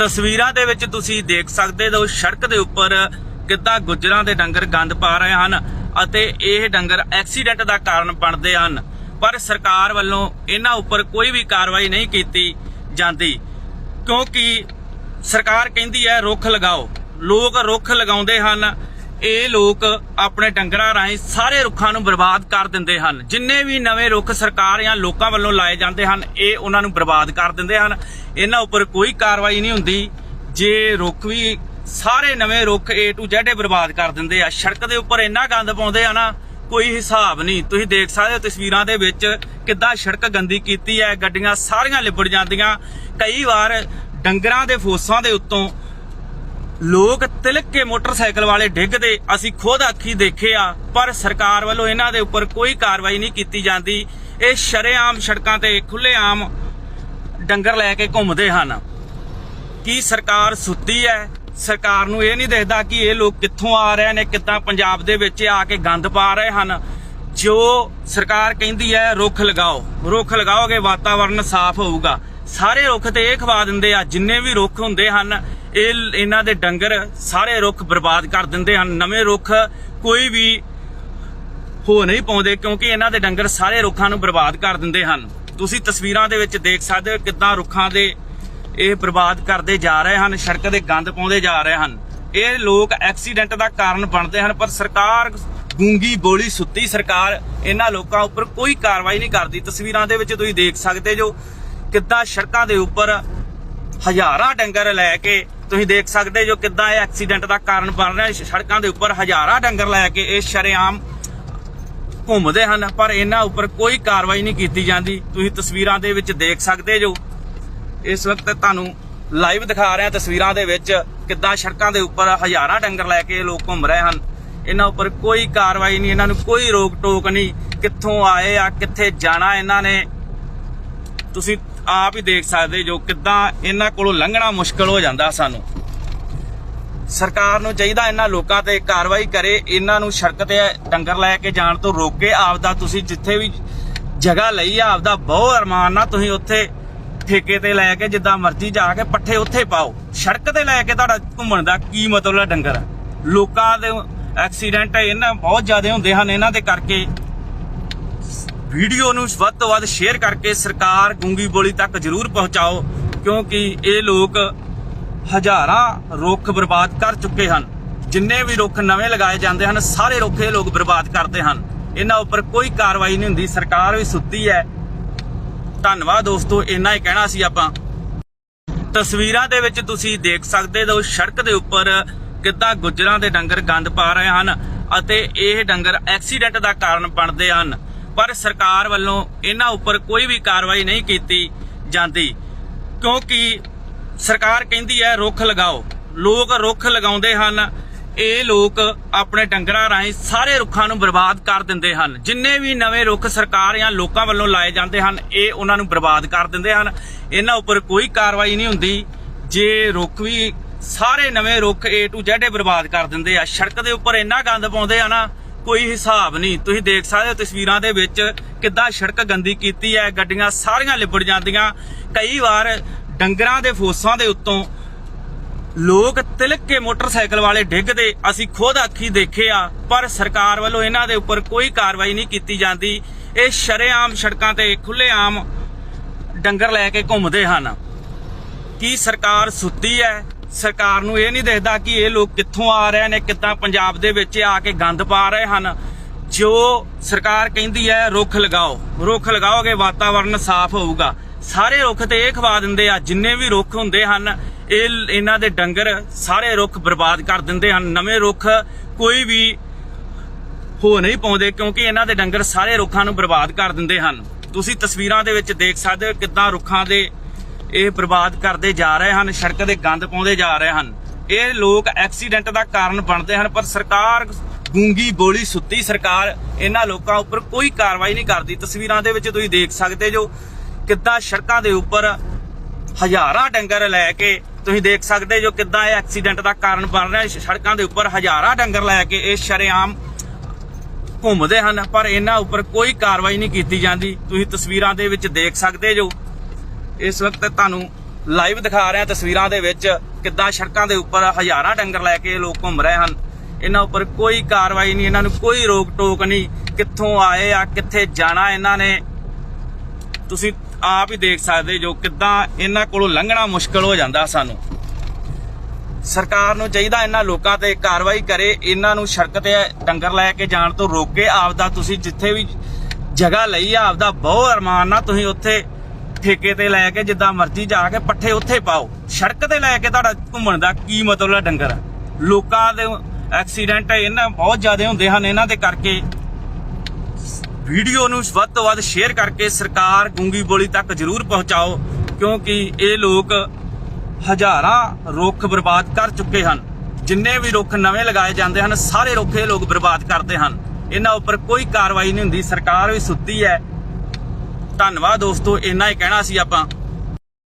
ਤਸਵੀਰਾਂ ਦੇ ਵਿੱਚ ਤੁਸੀਂ ਦੇਖ ਸਕਦੇ ਹੋ ਸੜਕ ਦੇ ਉੱਪਰ ਕਿੱਦਾਂ ਗੁੱਜਰਾਂ ਦੇ ਡੰਗਰ ਗੰਦ ਪਾ ਰਹੇ ਹਨ ਅਤੇ ਇਹ ਡੰਗਰ ਐਕਸੀਡੈਂਟ ਦਾ ਕਾਰਨ ਬਣਦੇ ਹਨ। ਪਰ ਸਰਕਾਰ ਵੱਲੋਂ ਇਹਨਾਂ ਉੱਪਰ ਕੋਈ ਵੀ ਕਾਰਵਾਈ ਨਹੀਂ ਕੀਤੀ ਜਾਂਦੀ, ਕਿਉਂਕਿ ਸਰਕਾਰ ਕਹਿੰਦੀ ਹੈ ਰੁੱਖ ਲਗਾਓ। ਲੋਕ ਰੁੱਖ ਲਗਾਉਂਦੇ ਹਨ ਇਹ ਲੋਕ ਆਪਣੇ ਡੰਗਰਾਂ ਰਾਹੀਂ ਸਾਰੇ ਰੁੱਖਾਂ ਨੂੰ ਬਰਬਾਦ ਕਰ ਦਿੰਦੇ ਹਨ। ਜਿੰਨੇ ਵੀ ਨਵੇਂ ਰੁੱਖ ਸਰਕਾਰ ਜਾਂ ਲੋਕਾਂ ਵੱਲੋਂ ਲਾਏ ਜਾਂਦੇ ਹਨ, ਇਹ ਉਹਨਾਂ ਨੂੰ ਬਰਬਾਦ ਕਰ ਦਿੰਦੇ ਹਨ। ਇਹਨਾਂ ਉੱਪਰ ਕੋਈ ਕਾਰਵਾਈ ਨਹੀਂ ਹੁੰਦੀ। ਜੇ ਰੁੱਖ ਵੀ ਸਾਰੇ ਨਵੇਂ ਰੁੱਖ A to Z ਬਰਬਾਦ ਕਰ ਦਿੰਦੇ ਆ, ਸੜਕ ਦੇ ਉੱਪਰ ਇੰਨਾ ਗੰਦ ਪਾਉਂਦੇ ਆ ਨਾ, ਕੋਈ ਹਿਸਾਬ ਨਹੀਂ। ਤੁਸੀਂ ਦੇਖ ਸਕਦੇ ਹੋ ਤਸਵੀਰਾਂ ਦੇ ਵਿੱਚ ਕਿੱਦਾਂ ਸੜਕ ਗੰਦੀ ਕੀਤੀ ਹੈ। ਗੱਡੀਆਂ ਸਾਰੀਆਂ ਲਿਬੜ ਜਾਂਦੀਆਂ। ਕਈ ਵਾਰ ਡੰਗਰਾਂ ਦੇ ਫੋਸਾਂ ਦੇ ਉੱਤੋਂ ਲੋਕ ਤਿਲਕ ਕੇ ਮੋਟਰਸਾਈਕਲ ਵਾਲੇ ਡਿੱਗਦੇ, ਅਸੀਂ ਖੁਦ ਅੱਖੀ ਦੇਖੇ ਆ ਪਰ ਸਰਕਾਰ ਵੱਲੋਂ ਇਹਨਾਂ ਦੇ ਉੱਪਰ ਕੋਈ ਕਾਰਵਾਈ ਨਹੀਂ ਕੀਤੀ ਜਾਂਦੀ। ਇਹ ਸ਼ਰੇਆਮ ਸੜਕਾਂ ਤੇ ਖੁੱਲੇਆਮ ਡੰਗਰ ਲੈ ਕੇ ਘੁੰਮਦੇ ਹਨ। ਕੀ ਸਰਕਾਰ ਸੁੱਤੀ ਹੈ? ਸਰਕਾਰ ਨੂੰ ਇਹ ਨਹੀਂ ਦੇਖਦਾ ਕਿ ਇਹ ਲੋਕ ਕਿੱਥੋਂ ਆ ਰਹੇ ਨੇ, ਕਿੱਦਾਂ ਪੰਜਾਬ ਦੇ ਵਿੱਚ ਆ ਕੇ ਗੰਦ ਪਾ ਰਹੇ ਹਨ। ਜੋ ਸਰਕਾਰ ਕਹਿੰਦੀ ਹੈ, ਰੁੱਖ ਲਗਾਓ। ਰੁੱਖ ਲਗਾਓਗੇ, ਵਾਤਾਵਰਨ ਸਾਫ਼ ਹੋਊਗਾ। ਸਾਰੇ ਰੁੱਖ ਤੇ ਇਹ ਖਵਾ ਦਿੰਦੇ ਆ, ਜਿੰਨੇ ਵੀ ਰੁੱਖ ਹੁੰਦੇ ਹਨ ਇਹ ਇਹਨਾਂ ਦੇ ਡੰਗਰ ਸਾਰੇ ਰੁੱਖ ਬਰਬਾਦ ਕਰ ਦਿੰਦੇ ਹਨ। ਨਵੇਂ ਰੁੱਖ ਕੋਈ ਵੀ ਹੋ ਨਹੀਂ ਪਾਉਂਦੇ ਕਿਉਂਕਿ ਇਹਨਾਂ ਦੇ ਡੰਗਰ ਸਾਰੇ ਰੁੱਖਾਂ ਨੂੰ ਬਰਬਾਦ ਕਰ ਦਿੰਦੇ ਹਨ। ਤੁਸੀਂ ਤਸਵੀਰਾਂ ਦੇ ਵਿੱਚ ਦੇਖ ਸਕਦੇ ਹੋ ਕਿੱਦਾਂ ਰੁੱਖਾਂ ਦੇ ਇਹ ਬਰਬਾਦ ਕਰਦੇ ਜਾ ਰਹੇ ਹਨ, ਸੜਕ ਦੇ ਗੰਦ ਪਾਉਂਦੇ ਜਾ ਰਹੇ ਹਨ। ਇਹ ਲੋਕ ਐਕਸੀਡੈਂਟ ਦਾ ਕਾਰਨ ਬਣਦੇ ਹਨ, ਪਰ ਸਰਕਾਰ ਗੂੰਗੀ ਬੋਲੀ ਸੁੱਤੀ ਸਰਕਾਰ ਇਹਨਾਂ ਲੋਕਾਂ ਉੱਪਰ ਕੋਈ ਕਾਰਵਾਈ ਨਹੀਂ ਕਰਦੀ। ਤਸਵੀਰਾਂ ਦੇ ਵਿੱਚ ਤੁਸੀਂ ਦੇਖ ਸਕਦੇ ਜੋ ਕਿੱਦਾਂ ਸੜਕਾਂ ਦੇ ਉੱਪਰ ਹਜ਼ਾਰਾਂ ਡੰਗਰ ਲੈ ਕੇ ਤੁਸੀਂ ਦੇਖ ਸਕਦੇ ਜੋ ਕਿੱਦਾਂ ਇਹ ਐਕਸੀਡੈਂਟ ਦਾ ਕਾਰਨ ਬਣ ਰਿਹਾ ਸੜਕਾਂ ਦੇ ਉੱਪਰ ਹਜ਼ਾਰਾਂ ਡੰਗਰ ਲੈ ਕੇ ਇਹ ਸ਼ਰੇਆਮ ਘੁੰਮਦੇ ਹਨ, ਪਰ ਇਹਨਾਂ ਉੱਪਰ ਕੋਈ ਕਾਰਵਾਈ ਨਹੀਂ ਕੀਤੀ ਜਾਂਦੀ। ਤੁਸੀਂ ਤਸਵੀਰਾਂ ਦੇ ਵਿੱਚ ਦੇਖ ਸਕਦੇ ਜੋ ਇਸ ਵਕਤ ਤੁਹਾਨੂੰ ਲਾਈਵ ਦਿਖਾ ਰਿਹਾ, ਤਸਵੀਰਾਂ ਦੇ ਵਿੱਚ ਕਿੱਦਾਂ ਸੜਕਾਂ ਦੇ ਉੱਪਰ ਹਜ਼ਾਰਾਂ ਡੰਗਰ ਲੈ ਕੇ ਇਹ ਲੋਕ ਘੁੰਮ ਰਹੇ ਹਨ। ਇਹਨਾਂ ਉੱਪਰ ਕੋਈ ਕਾਰਵਾਈ ਨਹੀਂ, ਇਹਨਾਂ ਨੂੰ ਕੋਈ ਰੋਕ ਟੋਕ ਨਹੀਂ। ਕਿੱਥੋਂ ਆਏ ਆ, ਕਿੱਥੇ ਜਾਣਾ ਇਹਨਾਂ ਨੇ? ਤੁਸੀਂ ਆਪ ਹੀ ਦੇਖ ਸਕਦੇ ਜੋ ਕਿੱਦਾਂ ਇਹਨਾਂ ਕੋਲੋਂ ਲੰਘਣਾ ਮੁਸ਼ਕਲ ਹੋ ਜਾਂਦਾ ਸਾਨੂੰ। ਸਰਕਾਰ ਨੂੰ ਚਾਹੀਦਾ ਇਹਨਾਂ ਲੋਕਾਂ ਤੇ ਕਾਰਵਾਈ ਕਰੇ, ਇਹਨਾਂ ਨੂੰ ਸੜਕ ਤੇ ਡੰਗਰ ਲੈ ਕੇ ਜਾਣ ਤੋਂ ਰੋਕੇ, ਆਪਦਾ ਤੁਸੀਂ ਜਿੱਥੇ ਵੀ ਜਗ੍ਹਾ ਲਈ ਆ, ਆਪਦਾ ਬਹੁਤ ਅਰਮਾਨ ਨਾਲ ਤੁਸੀਂ ਉੱਥੇ ਠੇਕੇ ਤੇ ਲੈ ਕੇ ਜਿੱਦਾਂ ਮਰਜ਼ੀ ਜਾ ਕੇ ਪੱਠੇ ਉੱਥੇ ਪਾਓ। ਸੜਕ ਤੇ ਲੈ ਕੇ ਤੁਹਾਡਾ ਘੁੰਮਣ ਦਾ ਕੀ ਮਤਲਬ ਹੈ ਡੰਗਰ? ਲੋਕਾਂ ਦੇ ਐਕਸੀਡੈਂਟ ਇਹਨਾਂ ਬਹੁਤ ਜ਼ਿਆਦਾ ਹੁੰਦੇ ਹਨ, ਇਹਨਾਂ ਦੇ ਕਰਕੇ ਵੀਡੀਓ ਨੂੰ ਵੱਧ ਤੋਂ ਵੱਧ ਸ਼ੇਅਰ ਕਰਕੇ ਸਰਕਾਰ ਗੂੰਗੀ ਬੋਲੀ ਤੱਕ ਜ਼ਰੂਰ ਪਹੁੰਚਾਓ, ਕਿਉਂਕਿ ਇਹ ਲੋਕ ਹਜ਼ਾਰਾਂ ਰੁੱਖ ਬਰਬਾਦ ਕਰ ਚੁੱਕੇ ਹਨ। ਜਿੰਨੇ ਵੀ ਰੁੱਖ ਨਵੇਂ ਲਗਾਏ ਜਾਂਦੇ ਹਨ, ਸਾਰੇ ਰੁੱਖ ਇਹ ਲੋਕ ਬਰਬਾਦ ਕਰਦੇ ਹਨ। ਇਹਨਾਂ ਉੱਪਰ ਕੋਈ ਕਾਰਵਾਈ ਨਹੀਂ ਹੁੰਦੀ, ਸਰਕਾਰ ਵੀ ਸੁੱਤੀ ਹੈ। ਧੰਨਵਾਦ ਦੋਸਤੋ, ਇੰਨਾ ਹੀ ਕਹਿਣਾ ਸੀ ਆਪਾਂ। ਤਸਵੀਰਾਂ ਦੇ ਵਿੱਚ ਤੁਸੀਂ ਦੇਖ ਸਕਦੇ ਹੋ, ਸੜਕ ਦੇ ਉੱਪਰ ਕਿੱਦਾਂ ਗੁੱਜਰਾਂ ਦੇ ਡੰਗਰ ਗੰਦ ਪਾ ਰਹੇ ਹਨ ਅਤੇ ਇਹ ਡੰਗਰ ਐਕਸੀਡੈਂਟ ਦਾ ਕਾਰਨ ਬਣਦੇ ਹਨ। ਪਰ ਸਰਕਾਰ ਵੱਲੋਂ ਇਹਨਾਂ ਉੱਪਰ ਕੋਈ ਵੀ ਕਾਰਵਾਈ ਨਹੀਂ ਕੀਤੀ ਜਾਂਦੀ, ਕਿਉਂਕਿ ਸਰਕਾਰ ਕਹਿੰਦੀ ਹੈ ਰੁੱਖ ਲਗਾਓ। ਲੋਕ ਰੁੱਖ ਲਗਾਉਂਦੇ ਹਨ। ਇਹ ਲੋਕ ਆਪਣੇ ਡੰਗਰਾਂ ਰਾਹੀਂ ਸਾਰੇ ਰੁੱਖਾਂ ਨੂੰ ਬਰਬਾਦ ਕਰ ਦਿੰਦੇ ਹਨ। ਜਿੰਨੇ ਵੀ ਨਵੇਂ ਰੁੱਖ ਸਰਕਾਰ ਜਾਂ ਲੋਕਾਂ ਵੱਲੋਂ ਲਾਏ ਜਾਂਦੇ ਹਨ, ਇਹ ਉਹਨਾਂ ਨੂੰ ਬਰਬਾਦ ਕਰ ਦਿੰਦੇ ਹਨ। ਇਹਨਾਂ ਉੱਪਰ ਕੋਈ ਕਾਰਵਾਈ ਨਹੀਂ ਹੁੰਦੀ। ਜੇ ਰੁੱਖ ਵੀ ਸਾਰੇ ਨਵੇਂ ਰੁੱਖ A to Z ਬਰਬਾਦ ਕਰ ਦਿੰਦੇ ਆ, ਸੜਕ ਦੇ ਉੱਪਰ ਇੰਨਾ ਗੰਦ ਪਾਉਂਦੇ ਆ ਨਾ ਕੋਈ ਹਿਸਾਬ ਨਹੀਂ। ਤੁਸੀਂ ਦੇਖ ਸਕਦੇ ਹੋ ਤਸਵੀਰਾਂ ਦੇ ਵਿੱਚ ਕਿੱਦਾਂ ਸੜਕ ਗੰਦੀ ਕੀਤੀ ਹੈ। ਗੱਡੀਆਂ ਸਾਰੀਆਂ ਲਿਬੜ ਜਾਂਦੀਆਂ। ਕਈ ਵਾਰ ਡੰਗਰਾਂ ਦੇ ਫੋਸਾਂ ਦੇ ਉੱਤੋਂ ਲੋਕ ਤਿਲਕ ਕੇ ਮੋਟਰਸਾਈਕਲ ਵਾਲੇ ਡਿੱਗਦੇ। ਅਸੀਂ ਖੁਦ ਅੱਖੀ ਦੇਖੇ ਆ ਪਰ ਸਰਕਾਰ ਵੱਲੋਂ ਇਹਨਾਂ ਦੇ ਉੱਪਰ ਕੋਈ ਕਾਰਵਾਈ ਨਹੀਂ ਕੀਤੀ ਜਾਂਦੀ। ਇਹ ਸ਼ਰੇਆਮ ਸੜਕਾਂ ਤੇ ਖੁੱਲੇਆਮ ਡੰਗਰ ਲੈ ਕੇ ਘੁੰਮਦੇ ਹਨ। ਕੀ ਸਰਕਾਰ ਸੁੱਤੀ ਹੈ? ਸਰਕਾਰ ਨੂੰ ਇਹ ਨਹੀਂ ਦੇਖਦਾ ਕਿ ਇਹ ਲੋਕ ਕਿੱਥੋਂ ਆ ਰਹੇ ਨੇ, ਕਿੱਦਾਂ ਪੰਜਾਬ ਦੇ ਵਿੱਚ ਆ ਕੇ ਗੰਦ ਪਾ ਰਹੇ ਹਨ। ਜੋ ਸਰਕਾਰ ਕਹਿੰਦੀ ਹੈ, ਰੁੱਖ ਲਗਾਓ। ਰੁੱਖ ਲਗਾਓਗੇ, ਵਾਤਾਵਰਨ ਸਾਫ਼ ਹੋਊਗਾ। ਸਾਰੇ ਰੁੱਖ ਤੇ ਇਹ ਖਵਾ ਦਿੰਦੇ ਆ, ਜਿੰਨੇ ਵੀ ਰੁੱਖ ਹੁੰਦੇ ਹਨ, ਇਹ ਇਹਨਾਂ ਦੇ ਡੰਗਰ ਸਾਰੇ ਰੁੱਖ ਬਰਬਾਦ ਕਰ ਦਿੰਦੇ ਹਨ। ਨਵੇਂ ਰੁੱਖ ਕੋਈ ਵੀ ਹੋ ਨਹੀਂ ਪਾਉਂਦੇ, ਕਿਉਂਕਿ ਇਹਨਾਂ ਦੇ ਡੰਗਰ ਸਾਰੇ ਰੁੱਖਾਂ ਨੂੰ ਬਰਬਾਦ ਕਰ ਦਿੰਦੇ ਹਨ। ਤੁਸੀਂ ਤਸਵੀਰਾਂ ਦੇ ਵਿੱਚ ਦੇਖ ਸਕਦੇ ਹੋ ਕਿੱਦਾਂ ਰੁੱਖਾਂ ਦੇ ਇਹ ਬਰਬਾਦ ਕਰਦੇ ਜਾ ਰਹੇ ਹਨ, ਸੜਕ ਦੇ ਗੰਦ ਪਾਉਂਦੇ ਜਾ ਰਹੇ ਹਨ। ਇਹ ਲੋਕ ਐਕਸੀਡੈਂਟ ਦਾ ਕਾਰਨ ਬਣਦੇ ਹਨ, ਪਰ ਸਰਕਾਰ ਗੂੰਗੀ ਬੋਲੀ ਸੁੱਤੀ, ਸਰਕਾਰ ਇਹਨਾਂ ਲੋਕਾਂ ਉੱਪਰ ਕੋਈ ਕਾਰਵਾਈ ਨਹੀਂ ਕਰਦੀ। ਤਸਵੀਰਾਂ ਦੇ ਵਿੱਚ ਤੁਸੀਂ ਦੇਖ ਸਕਦੇ ਜੋ ਕਿੱਦਾਂ ਸੜਕਾਂ ਦੇ ਉੱਪਰ ਹਜ਼ਾਰਾਂ ਡੰਗਰ ਲੈ ਕੇ ਤੁਸੀਂ ਦੇਖ ਸਕਦੇ ਜੋ ਕਿੱਦਾਂ ਇਹ ਐਕਸੀਡੈਂਟ ਦਾ ਕਾਰਨ ਬਣ ਰਿਹਾ। ਸੜਕਾਂ ਦੇ ਉੱਪਰ ਹਜ਼ਾਰਾਂ ਡੰਗਰ ਲੈ ਕੇ ਇਹ ਸ਼ਰੇਆਮ ਘੁੰਮਦੇ ਹਨ, ਪਰ ਇਹਨਾਂ ਉੱਪਰ ਕੋਈ ਕਾਰਵਾਈ ਨਹੀਂ ਕੀਤੀ ਜਾਂਦੀ। ਤੁਸੀਂ ਤਸਵੀਰਾਂ ਦੇ ਵਿੱਚ ਦੇਖ ਸਕਦੇ ਜੋ ਇਸ ਵਕਤ ਤੁਹਾਨੂੰ ਲਾਈਵ ਦਿਖਾ ਰਿਹਾ ਤਸਵੀਰਾਂ ਦੇ ਵਿੱਚ ਕਿੱਦਾਂ ਸੜਕਾਂ ਦੇ ਉੱਪਰ ਹਜ਼ਾਰਾਂ ਡੰਗਰ ਲੈ ਕੇ ਲੋਕ ਘੁੰਮ ਰਹੇ ਹਨ। ਇਹਨਾਂ ਉੱਪਰ ਕੋਈ ਕਾਰਵਾਈ ਨਹੀਂ, ਇਹਨਾਂ ਨੂੰ ਕੋਈ ਰੋਕ ਟੋਕ ਨਹੀਂ, ਕਿੱਥੋਂ ਆਏ ਆ, ਕਿੱਥੇ ਜਾਣਾ ਇਹਨਾਂ ਨੇ। ਤੁਸੀਂ ਆਪ ਹੀ ਦੇਖ ਸਕਦੇ ਜੋ ਕਿੱਦਾਂ ਇਹਨਾਂ ਕੋਲੋਂ ਲੰਘਣਾ ਮੁਸ਼ਕਲ ਹੋ ਜਾਂਦਾ ਸਾਨੂੰ। ਸਰਕਾਰ ਨੂੰ ਚਾਹੀਦਾ ਇਹਨਾਂ ਲੋਕਾਂ ਤੇ ਕਾਰਵਾਈ ਕਰੇ, ਇਹਨਾਂ ਨੂੰ ਸੜਕ ਤੇ ਡੰਗਰ ਲੈ ਕੇ ਜਾਣ ਤੋਂ ਰੋਕੇ, ਆਪਦਾ ਤੁਸੀਂ ਜਿੱਥੇ ਵੀ ਜਗ੍ਹਾ ਲਈ ਆ, ਆਪਦਾ ਬਹੁਤ ਅਰਮਾਨ ਨਾਲ ਤੁਸੀਂ ਉੱਥੇ ਠੇਕੇ ਤੇ ਲੈ ਕੇ ਜਿੱਦਾਂ ਮਰਜ਼ੀ ਜਾ ਕੇ ਪੱਠੇ ਉੱਥੇ ਪਾਓ। ਸੜਕ ਤੇ ਲੈ ਕੇ ਤੁਹਾਡਾ ਘੁੰਮਣ ਦਾ ਕੀ ਮਤਲਬ ਹੈ ਡੰਗਰ? ਲੋਕਾਂ ਦੇ ਐਕਸੀਡੈਂਟ ਇਹਨਾਂ ਬਹੁਤ ਜ਼ਿਆਦਾ ਹੁੰਦੇ ਹਨ ਇਹਨਾਂ ਦੇ ਕਰਕੇ। ਵੀਡੀਓ ਨੂੰ ਵੱਧ ਤੋਂ ਵੱਧ ਸ਼ੇਅਰ ਕਰਕੇ ਸਰਕਾਰ ਗੁੰਗੀ ਬੋਲੀ ਤੱਕ ਜ਼ਰੂਰ ਪਹੁੰਚਾਓ, ਕਿਉਂਕਿ ਇਹ ਲੋਕ ਹਜ਼ਾਰਾਂ ਰੁੱਖ ਬਰਬਾਦ ਕਰ ਚੁੱਕੇ ਹਨ। ਜਿੰਨੇ ਵੀ ਰੁੱਖ ਨਵੇਂ ਲਗਾਏ ਜਾਂਦੇ ਹਨ, ਸਾਰੇ ਰੁੱਖ ਇਹ ਲੋਕ ਬਰਬਾਦ ਕਰਦੇ ਹਨ। ਇਹਨਾਂ ਉੱਪਰ ਕੋਈ ਕਾਰਵਾਈ ਨਹੀਂ ਹੁੰਦੀ, ਸਰਕਾਰ ਵੀ ਸੁੱਤੀ ਹੈ। ਧੰਨਵਾਦ ਦੋਸਤੋ ਇੰਨਾ ਹੀ ਕਹਿਣਾ ਸੀ ਆਪਾਂ।